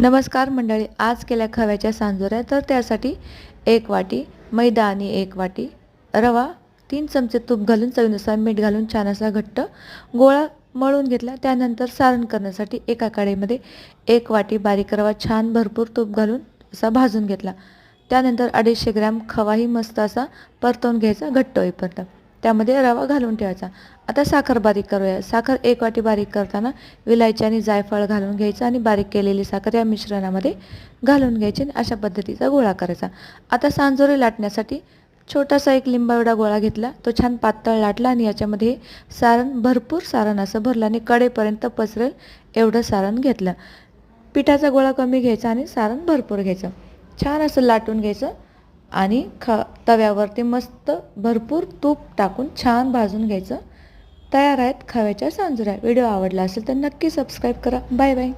नमस्कार मंडळी आज केल्या खव्याच्या सांजोऱ्या तर त्यासाठी एक वाटी मैदा आणि एक वाटी रवा तीन चमचे तूप घालून चवीनुसार मीठ घालून छान असा घट्ट गोळा मळून घेतला. त्यानंतर सारण करण्यासाठी एका कढईमध्ये एक वाटी बारीक रवा छान भरपूर तूप घालून असा भाजून घेतला. त्यानंतर अडीचशे ग्रॅम खवाही मस्त असा परतवून घ्यायचा घट्ट होईपर्यंत. त्यामध्ये रवा घालून ठेवायचा. आता साखर बारीक करूया. साखर एक वाटी बारीक करताना विलायची आणि जायफळ घालून घ्यायचं आणि बारीक केलेली साखर या मिश्रणामध्ये घालून घ्यायची आणि अशा पद्धतीचा गोळा करायचा. आता सांजोरी लाटण्यासाठी छोटासा एक लिंबावडा गोळा घेतला. तो छान पातळ लाटला आणि याच्यामध्ये सारण भरपूर सारण असं भरलं आणि कडेपर्यंत पसरेल एवढं सारण घेतलं. पिठाचा गोळा कमी घ्यायचा आणि सारण भरपूर घ्यायचं. छान असं लाटून घ्यायचं. आणि ख तव्यावरती मस्त भरपूर तूप टाकून छान भाजून घ्यायचं. तयार आहेत खव्याच्या सांजुऱ्या व्हिडिओ आवडला असेल तर नक्की सबस्क्राईब करा. Bye bye